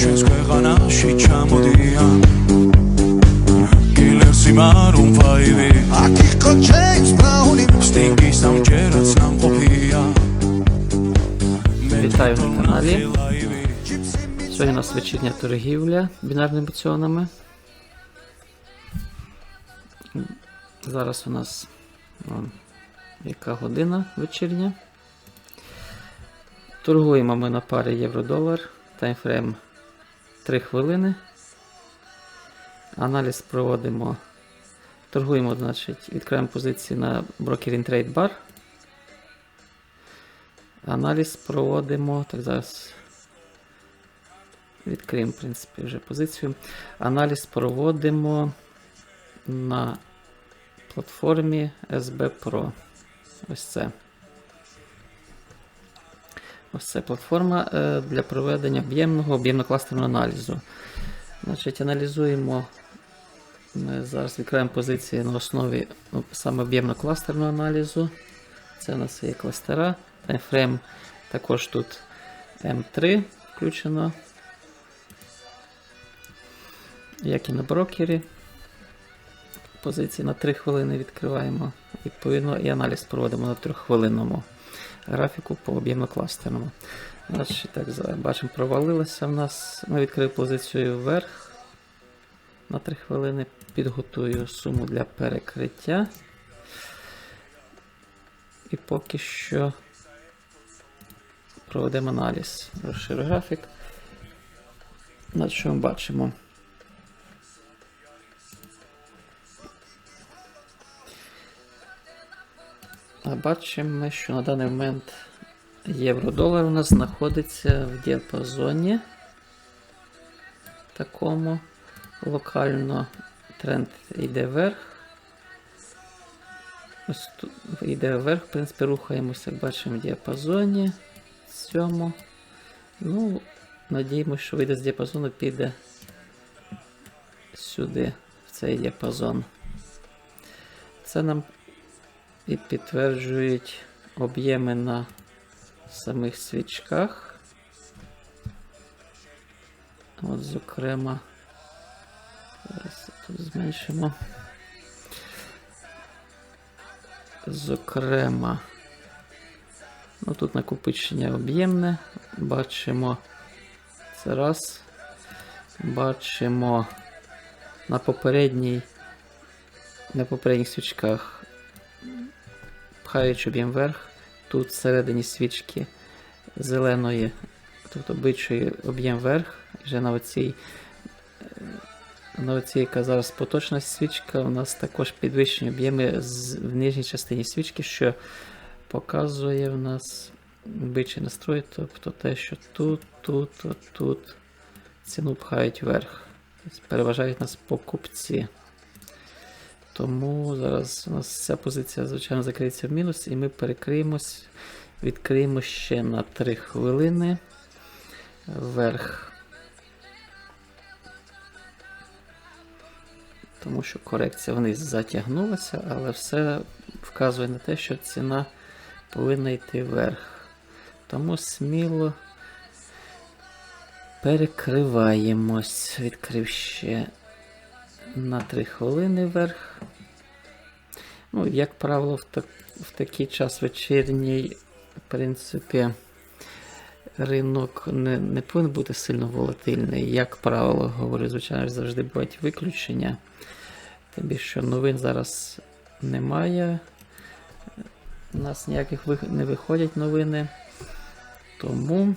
ჩვენს ქვეყანაში ჩამოდიან კილერსი მარუმ ფაივი აქ იყო ჯეიმს ბრაუნი სტინგის ამჯერად სამყოფია Вітаю на каналі. ლაივი Сьогодні у нас вечірня торгівля бінарними опціонами. Зараз у нас вон, яка година вечірня. Торгуємо ми на парі євро-долар. Таймфрейм 3 хвилини. Аналіз проводимо. Торгуємо, значить, відкриваємо позиції на брокер Trade Bar. Аналіз проводимо. Так, зараз відкриємо, в принципі, вже позицію. Аналіз проводимо на платформі SB Pro. Ось це. Ось це платформа е, для проведення об'ємного об'ємно-кластерного аналізу. Значить, аналізуємо. Ми зараз відкриємо позиції на основі ну, саме об'ємно-кластерного аналізу. Це у нас є кластера. Таймфрейм також тут М3 включено. Як і на брокері. Позиції на 3 хвилини відкриваємо. Відповідно, і аналіз проводимо на 3-хвилинному графіку по об'ємно-кластерному. Значить, так, бачимо, провалилося в нас. Ми відкрили позицію вверх на 3 хвилини. Підготую суму для перекриття. І поки що проведемо аналіз. Розширю графік. На що ми бачимо? Бачимо, ми, що на даний момент євро-долар у нас знаходиться в діапазоні такому. Локально тренд йде вверх. Ось тут йде вверх, в принципі, рухаємося, як бачимо, в діапазоні цьому. Ну, надіємося, що вийде з діапазону, піде сюди, в цей діапазон. Це нам і підтверджують об'єми на самих свічках. От, зокрема, зараз тут зменшимо. Зокрема, ну тут накопичення об'ємне. Бачимо це раз. Бачимо на попередній, на попередніх свічках пхаючи об'єм вверх. Тут всередині свічки зеленої, тобто бичої об'єм вверх. Вже на оцій, е, на оцій, яка зараз поточна свічка, у нас також підвищені об'єми в нижній частині свічки, що показує в нас бичий настрой, тобто те, що тут, тут, от тут ціну пхають вверх. Тобто Переважають нас покупці. Тому зараз у нас ця позиція, звичайно, закриється в мінус, і ми перекриємось, відкриємо ще на 3 хвилини вверх. Тому що корекція вниз затягнулася, але все вказує на те, що ціна повинна йти вверх. Тому сміло перекриваємось, відкрив ще на 3 хвилини вверх. Ну, як правило, в, так, в такий час вечірній, в принципі, ринок не, не повинен бути сильно волатильний. Як правило, говорю, звичайно, завжди бувають виключення. Тим більше, новин зараз немає. У нас ніяких не виходять новини. Тому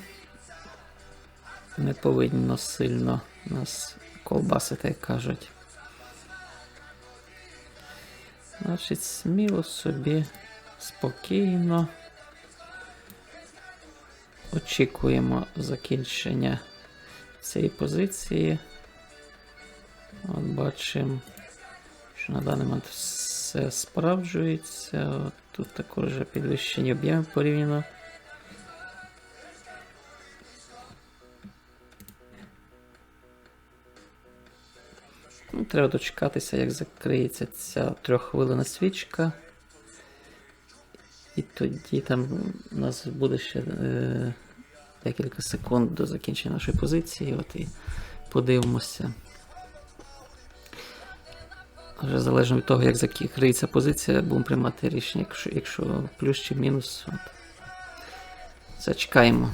не повинно сильно нас колбасити, як кажуть. Значить, сміло собі, спокійно. Очікуємо закінчення цієї позиції. От бачимо, що на даний момент все справджується. От тут також підвищені об'єми порівняно. Треба дочекатися, як закриється ця трьоххвилина свічка. І тоді там у нас буде ще е, декілька секунд до закінчення нашої позиції. От і подивимося. Вже залежно від того, як закриється позиція, будемо приймати рішення, якщо, якщо плюс чи мінус. От. Зачекаємо.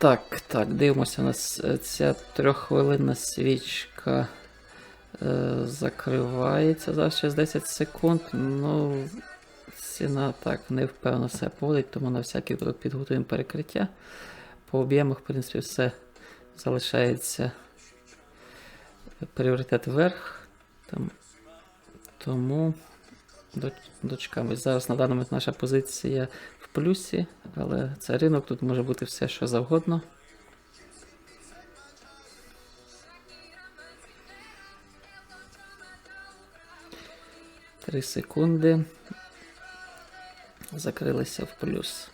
Так, так, дивимося, у нас е, ця трьоххвилинна свічка е, закривається зараз через 10 секунд. Ну, ціна так невпевно все поводить, тому на всякий випадок підготуємо перекриття. По об'ємах, в принципі, все залишається пріоритет вверх. Там, тому доч- дочекаємось. Зараз на даний момент наша позиція в плюсі, але це ринок, тут може бути все, що завгодно. Три секунди. Закрилися в плюс.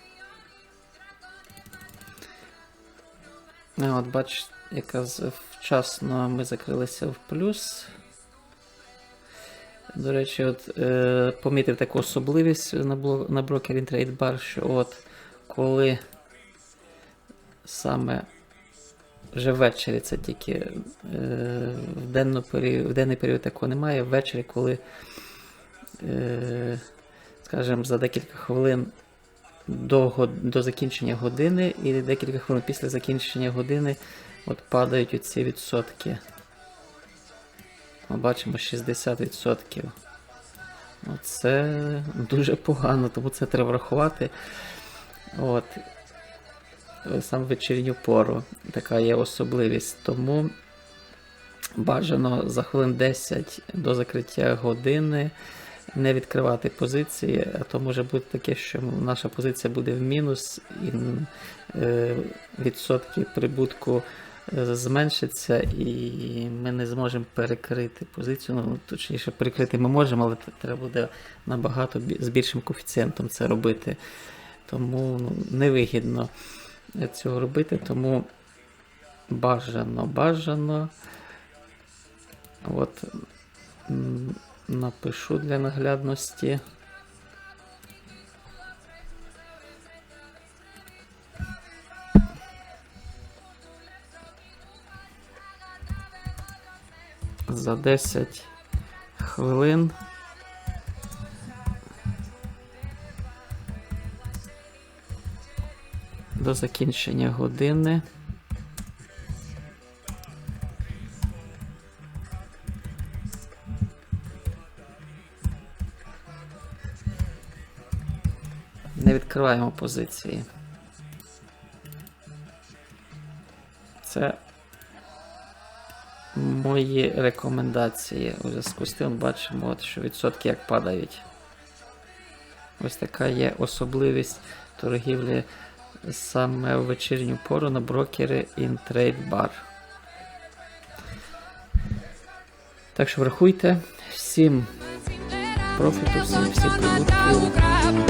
А от бач, якраз вчасно ми закрилися в плюс. До речі, от е, помітив таку особливість на, бло, на брокері TradeBar, що от коли саме вже ввечері, це тільки е, в, денну період, в денний період такого немає. Ввечері, коли, скажімо, за декілька хвилин до, до закінчення години і декілька хвилин після закінчення години от падають оці відсотки. Ми бачимо 60%. Ну, Це дуже погано, тому це треба врахувати. От. Саме в вечірню пору така є особливість. Тому бажано за хвилин 10 до закриття години не відкривати позиції, а то може бути таке, що наша позиція буде в мінус і е, відсотки прибутку е, зменшиться, і ми не зможемо перекрити позицію. Ну, точніше, перекрити ми можемо, але треба буде набагато з більшим коефіцієнтом це робити. Тому ну, невигідно цього робити, тому бажано, бажано. От напишу для наглядності. За 10 хвилин. До закінчення години. Не відкриваємо позиції. Це мої рекомендації у зв'язку з тим бачимо, от, що відсотки як падають. Ось така є особливість торгівлі саме в вечірню пору на брокери InTrade Bar. Так що врахуйте всім профіту, всім, всім прибутків.